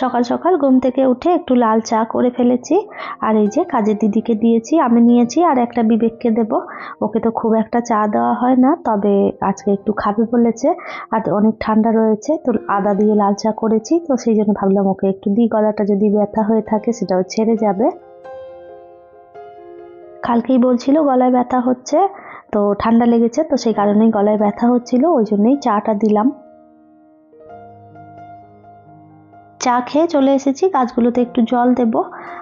সকাল সকাল ঘুম থেকে উঠে একটু লাল চা করে ফেলেছি। আর এই যে কাজের দিদিকে দিয়েছি, আমি নিয়েছি আর একটা বিবেককে দেব। ওকে তো খুব একটা চা দেওয়া হয় না, তবে আজকে একটু খাবে বলেছে আর অনেক ঠান্ডা রয়েছে, তো আদা দিয়ে লাল চা করেছি, তো সেই জন্য ভাবলাম ওকে একটু দিই, গলাটা যদি ব্যথা হয়ে থাকে সেটাও ছেড়ে যাবে। কালকেই বলছিল গলায় ব্যথা হচ্ছে, তো ঠান্ডা লেগেছে, তো সেই কারণেই গলায় ব্যথা হচ্ছিল, ওই জন্যই চাটা দিলাম। চা খেয়ে চলে এসেছি। গাছগুলোতে একটু জল দেব।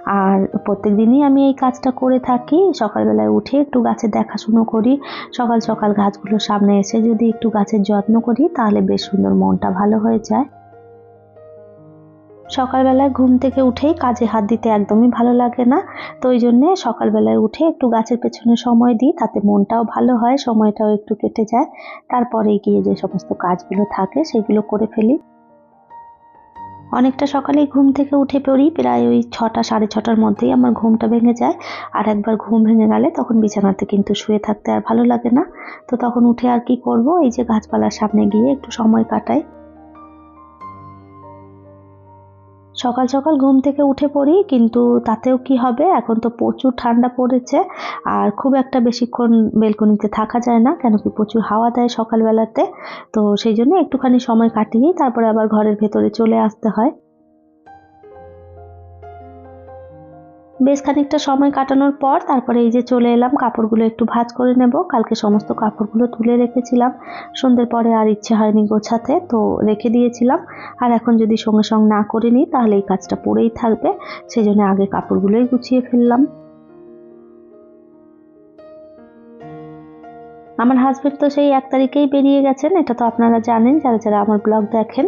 আর প্রত্যেক দিনই আমি এই কাজটা করে থাকি। সকালবেলায় উঠে একটু গাছের দেখাশুনো করি। সকাল সকাল গাছগুলোর সামনে এসে যদি একটু গাছের যত্ন করি, তাহলে বেশ সুন্দর মনটা ভালো হয়ে যায়। সকালবেলায় ঘুম থেকে উঠেই কাজে হাত দিতে একদমই ভালো লাগে না। তো ওই জন্যে সকালবেলায় উঠে একটু গাছের পেছনে সময় দিই, তাতে মনটাও ভালো হয়, সময়টাও একটু কেটে যায়। তারপরে গিয়ে যে সমস্ত কাজগুলো থাকে, সেগুলো করে ফেলি। অনেকটা সকালেই ঘুম থেকে উঠে পড়ি, প্রায় ওই ছটা, সাড়ে ছটার মধ্যেই আমার ঘুমটা ভেঙে যায়। আর একবার ঘুম ভেঙে গেলে তখন বিছানাতে কিন্তু শুয়ে থাকতে আর ভালো লাগে না। তো তখন উঠে আর কি করব? এই যে গাছপালার সামনে গিয়ে একটু সময় কাটাই। সকাল সকাল ঘুম থেকে উঠে পড়ি, কিন্তু তাতেও কি হবে? এখন তো প্রচুর ঠান্ডা পড়েছে, আর খুব একটা বেশিক্ষণ বেলকনিতে থাকা যায় না, কেন কি প্রচুর হাওয়া দেয় সকালবেলাতে। তো সেই জন্য একটুখানি সময় কাটিয়েই তারপরে আবার ঘরের ভেতরে চলে আসতে হয়। বেশ খানিকটা সময় কাটানোর পর তারপরে এই যে চলে এলাম, কাপড়গুলো একটু ভাজ করে নেব। কালকে সমস্ত কাপড়গুলো তুলে রেখেছিলাম। সন্ধ্যের পরে আর ইচ্ছে হয়নি গোছাতে, তো রেখে দিয়েছিলাম। আর এখন যদি সঙ্গে সঙ্গে না করে নিই, তাহলে এই কাজটা পড়েই থাকবে। সেই জন্য আগে কাপড়গুলোই গুছিয়ে ফেললাম। আমার হাজব্যান্ড তো সেই এক তারিখেই বেরিয়ে গেছেন, এটা তো আপনারা জানেন, যারা যারা আমার ব্লগ দেখেন।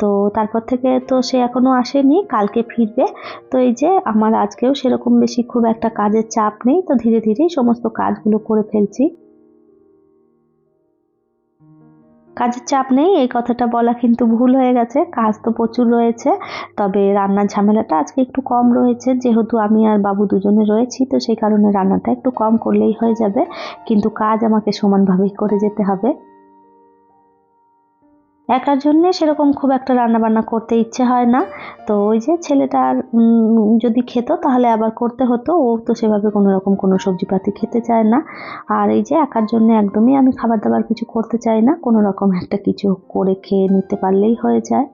তো তারপর থেকে তো সে এখনও আসেনি, কালকে ফিরবে। তো এই যে আমার আজকেও সেরকম বেশি খুব একটা কাজের চাপ নেই, তো ধীরে ধীরে সমস্ত কাজগুলো করে ফেলছি। কাজের চাপ নেই, এই কথাটা বলা কিন্তু ভুল হয়ে গেছে, কাজ তো প্রচুর রয়েছে, তবে রান্নার ঝামেলাটা আজকে একটু কম রয়েছে, যেহেতু আমি আর বাবু দুজনে রয়েছি, তো সেই কারণে রান্নাটা একটু কম করলেই হয়ে যাবে, কিন্তু কাজ আমাকে সমানভাবেই করে যেতে হবে। একার জন্যে সেরকম খুব একটা রান্না বান্না করতে ইচ্ছে হয় না। তো ওই যে ছেলেটার যদি খেত তাহলে আবার করতে হতো। ও তো সেভাবে কোনো রকম কোনো সবজিপাতি খেতে চায় না। আর এই যে একার জন্য একদমই আমি খাবার দাবার কিছু করতে চাই না। কোনো রকম একটা কিছু করে খেয়ে নিতে পারলেই হয়ে যায়।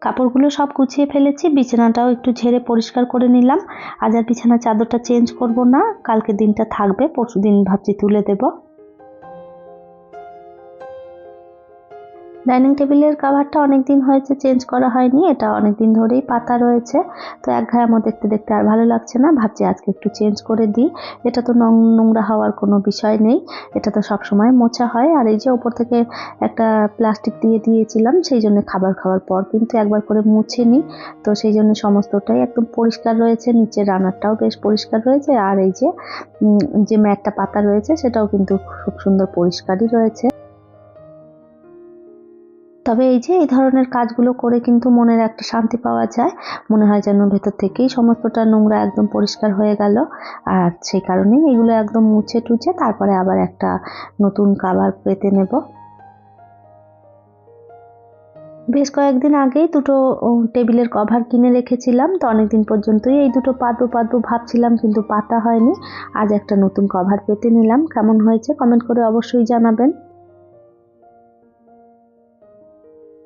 কাপড়গুলো সব গুছিয়ে ফেলেছি। বিছানাটাও একটু ঝেড়ে পরিষ্কার করে নিলাম। আজ আর বিছানার চাদরটা চেঞ্জ করব না। কালকে দিনটা থাকবে। পরশু দিন ভাবছি তুলে দেবো। ডাইনিং টেবিলের কাভারটা অনেক দিন হয়েছে চেঞ্জ করা হয়নি, এটা অনেক দিন ধরেই পাতা রয়েছে। তো এক ঘায়ামো দেখতে দেখতে আর ভালো লাগছে না, ভাবছি আজকে একটু চেঞ্জ করে দিই। এটা তো নোংরা হওয়ার কোনো বিষয় নেই, এটা তো সব সময় মোছা হয়। আর এই যে ওপর থেকে একটা প্লাস্টিক দিয়ে দিয়েছিলাম, সেই জন্য খাবার খাওয়ার পর কিন্তু একবার করে মুছে নিই তো সেই জন্য সমস্তটাই একদম পরিষ্কার রয়েছে, নিচের রান্নারটাও বেশ পরিষ্কার রয়েছে। আর এই যে যে ম্যাটটা পাতা রয়েছে, সেটাও কিন্তু খুব সুন্দর পরিষ্কারই রয়েছে। তবে এই যে, এই ধরনের কাজগুলো করে কিন্তু মনের একটা শান্তি পাওয়া যায়। মনে হয় যেন ভেতর থেকেই সমস্তটা নোংরা একদম পরিষ্কার হয়ে গেল। আর সেই কারণেই এগুলো একদম মুছে টুছে তারপরে আবার একটা নতুন কাভার পেতে নেব। বেশ কয়েকদিন আগেই দুটো টেবিলের কভার কিনে রেখেছিলাম। তো অনেকদিন পর্যন্তই এই দুটো পাতবো পাতবো ভাবছিলাম, কিন্তু পাতা হয়নি। আজ একটা নতুন কভার পেতে নিলাম। কেমন হয়েছে? কমেন্ট করে অবশ্যই জানাবেন।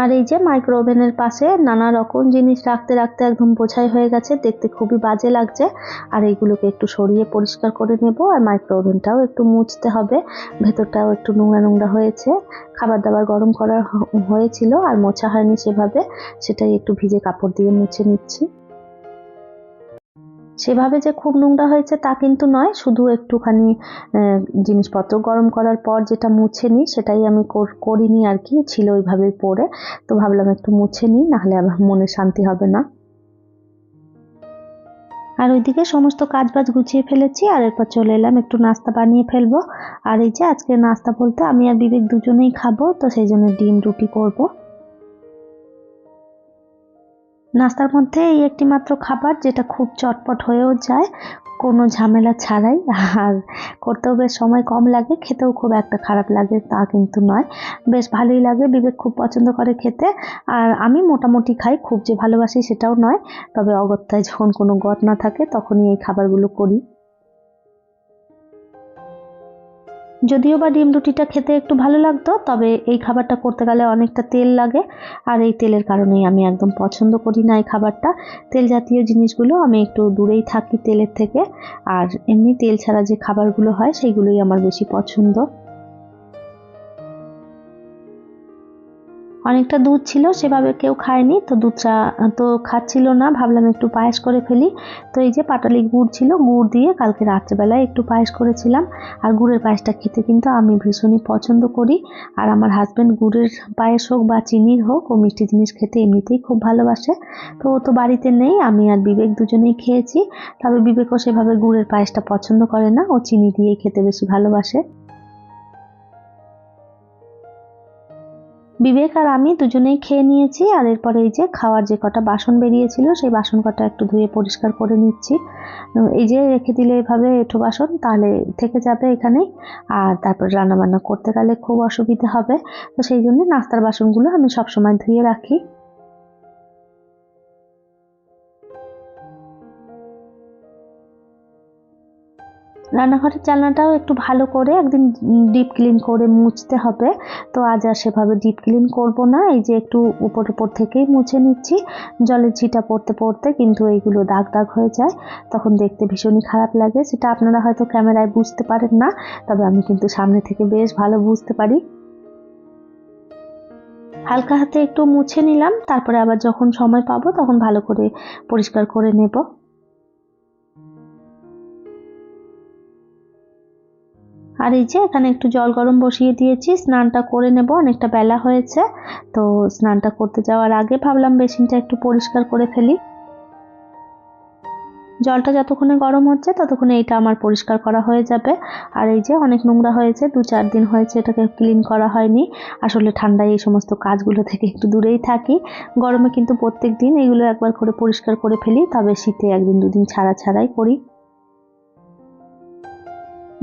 আর এই যে মাইক্রো ওভেনের পাশে নানা রকম জিনিস রাখতে রাখতে একদম বোঝাই হয়ে গেছে, দেখতে খুবই বাজে লাগছে। আর এইগুলোকে একটু সরিয়ে পরিষ্কার করে নেব আর মাইক্রো ওভেনটাও একটু মুছতে হবে। ভেতরটাও একটু নোংরা নোংরা হয়েছে। খাবার দাবার গরম করা হয়েছিল আর মোছা হয়নি সেভাবে। সেটাই একটু ভিজে কাপড় দিয়ে মুছে নিচ্ছি। সেভাবে যে খুব নোংরা হয়েছে তা কিন্তু নয়, শুধু একটুখানি জিনিসপত্র গরম করার পর যেটা মুছে নিই সেটাই আমি কর- করিনি আর কি, ছিল ওইভাবেই পরে তো ভাবলাম একটু মুছে নিই, নাহলে আমার মনে শান্তি হবে না। আর ওইদিকে সমস্ত কাজ বাজ গুছিয়ে ফেলেছি, আর এরপর চলে এলাম একটু নাস্তা বানিয়ে ফেলব। আর এই যে আজকে নাস্তা বলতে আমি আর বিবেক দুজনেই খাব, তো সেই জন্য ডিম রুটি করব। নাস্তার মধ্যে এই একটি মাত্র খাবার যেটা খুব চটপট হয়েও যায়, কোনো ঝামেলা ছাড়াই। আর করতেও বেশ সময় কম লাগে, খেতেও খুব একটা খারাপ লাগে তা কিন্তু নয়। বেশ ভালোই লাগে, বিবেক খুব পছন্দ করে খেতে। আর আমি মোটামুটি খাই, খুব যে ভালোবাসি সেটাও নয়। তবে অগত্যায় যখন কোনো গত না থাকে, তখনই এই খাবারগুলো করি। যদিও বা ডিম রুটিটা খেতে একটু ভালো লাগতো, তবে এই খাবারটা করতে গেলে অনেকটা তেল লাগে। আর এই তেলের কারণেই আমি একদম পছন্দ করি না এই খাবারটা। তেল জাতীয় জিনিসগুলো আমি একটু দূরেই থাকি তেলের থেকে। আর এমনি তেল ছাড়া যে খাবারগুলো হয়, সেইগুলোই আমার বেশি পছন্দ। অনেকটা দুধ ছিল, সেভাবে কেউ খায়নি। তো দুধটা, তো খাচ্ছিল না, ভাবলাম একটু পায়েস করে ফেলি। তো এই যে পাটালি গুড় ছিল, গুড় দিয়ে কালকে রাত্রেবেলায় একটু পায়েস করেছিলাম। আর গুড়ের পায়েসটা খেতে কিন্তু আমি ভীষণই পছন্দ করি। আর আমার হাজব্যান্ড গুড়ের পায়েস হোক বা চিনির হোক, ও মিষ্টি জিনিস খেতে এমনিতেই খুব ভালোবাসে। তো ও তো বাড়িতে নেই, আমি আর বিবেক দুজনেই খেয়েছি। তবে বিবেকও সেভাবে গুড়ের পায়েসটা পছন্দ করে না, ও চিনি দিয়েই খেতে বেশি ভালোবাসে। বিবেক আর আমি দুজনেই খেয়ে নিয়েছি আর এরপরে এই যে খাওয়ার যে কটা বাসন বেরিয়েছিল, সেই বাসন কটা একটু ধুয়ে পরিষ্কার করে নিচ্ছি। এই যে রেখে দিলে এভাবে এঁঠো বাসন, তাহলে থেকে যাবে এখানেই আর তারপর রান্নাবান্না করতে গেলে খুব অসুবিধা হবে। তো সেই জন্য নাস্তার বাসনগুলো আমি সবসময় ধুয়ে রাখি। রান্নাঘরের জানলাটাও একটু ভালো করে একদিন ডিপ ক্লিন করে মুছতে হবে। তো আজ আর সেভাবে ডিপ ক্লিন করব না, এই যে একটু উপর উপর থেকেই মুছে নিচ্ছি। জলের ছিটা পড়তে পড়তে কিন্তু এইগুলো দাগ দাগ হয়ে যায়, তখন দেখতে ভীষণই খারাপ লাগে। সেটা আপনারা হয়তো ক্যামেরায় বুঝতে পারেন না, তবে আমি কিন্তু সামনে থেকে বেশ ভালো বুঝতে পারি। হালকা হাতে একটু মুছে নিলাম, তারপরে আবার যখন সময় পাবো তখন ভালো করে পরিষ্কার করে নেব। আর এই যে এখানে একটু জল গরম বসিয়ে দিয়েছি, স্নানটা করে নেব, অনেকটা বেলা হয়েছে। তো স্নানটা করতে যাওয়ার আগে ভাবলাম বেসিনটা একটু পরিষ্কার করে ফেলি। জলটা যতক্ষণে গরম হচ্ছে, ততক্ষণে এটা আমার পরিষ্কার করা হয়ে যাবে। আর এই যে অনেক নোংরা হয়েছে, দু চার দিন হয়েছে এটাকে ক্লিন করা হয়নি। আসলে ঠান্ডায় এই সমস্ত কাজগুলো থেকে একটু দূরেই থাকি। গরমে কিন্তু প্রত্যেক দিন এগুলো একবার করে পরিষ্কার করে ফেলি, তবে শীতে একদিন দুদিন ছাড়া ছাড়াই করি।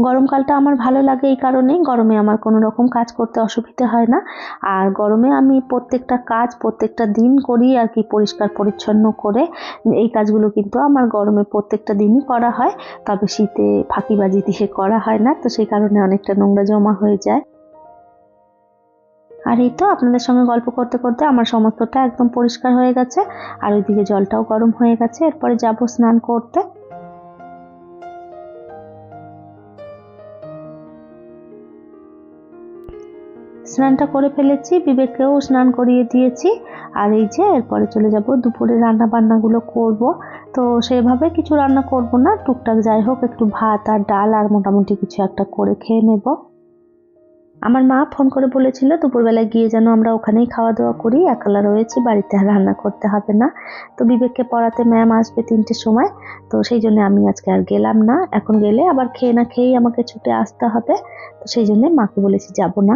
গরমকালটা আমার ভালো লাগে এই কারণেই গরমে আমার কোনো রকম কাজ করতে অসুবিধে হয় না। আর গরমে আমি প্রত্যেকটা কাজ প্রত্যেকটা দিন করি আর কি, পরিষ্কার পরিচ্ছন্ন করে। এই কাজগুলো কিন্তু আমার গরমে প্রত্যেকটা দিনই করা হয়। তবে শীতে ফাঁকিবাজি দিয়ে করা হয় না, তো সেই কারণে অনেকটা নোংরা জমা হয়ে যায়। আর এই তো আপনাদের সঙ্গে গল্প করতে করতে আমার সমস্তটা একদম পরিষ্কার হয়ে গেছে। আর ওইদিকে জলটাও গরম হয়ে গেছে। এরপরে যাব স্নান করতে। স্নানটা করে ফেলেছি, বিবেককেও স্নান করিয়ে দিয়েছি। আর এই যে এরপরে চলে যাব, দুপুরে রান্না বান্নাগুলো করব। তো সেভাবে কিছু রান্না করব না, টুকটাক যাই হোক, একটু ভাত আর ডাল আর মোটামুটি কিছু একটা করে খেয়ে নেব। আমার মা ফোন করে বলেছিল, দুপুরবেলায় গিয়ে যেন আমরা ওখানেই খাওয়া দাওয়া করি, একলা রয়েছি, বাড়িতে আর রান্না করতে হবে না। তো বিবেককে পড়াতে ম্যাম আসবে তিনটের সময়, তো সেই জন্য আমি আজকে আর গেলাম না। এখন গেলে আবার খেয়ে না খেয়েই আমাকে ছুটে আসতে হবে, তো সেই জন্য মাকে বলেছি যাব না।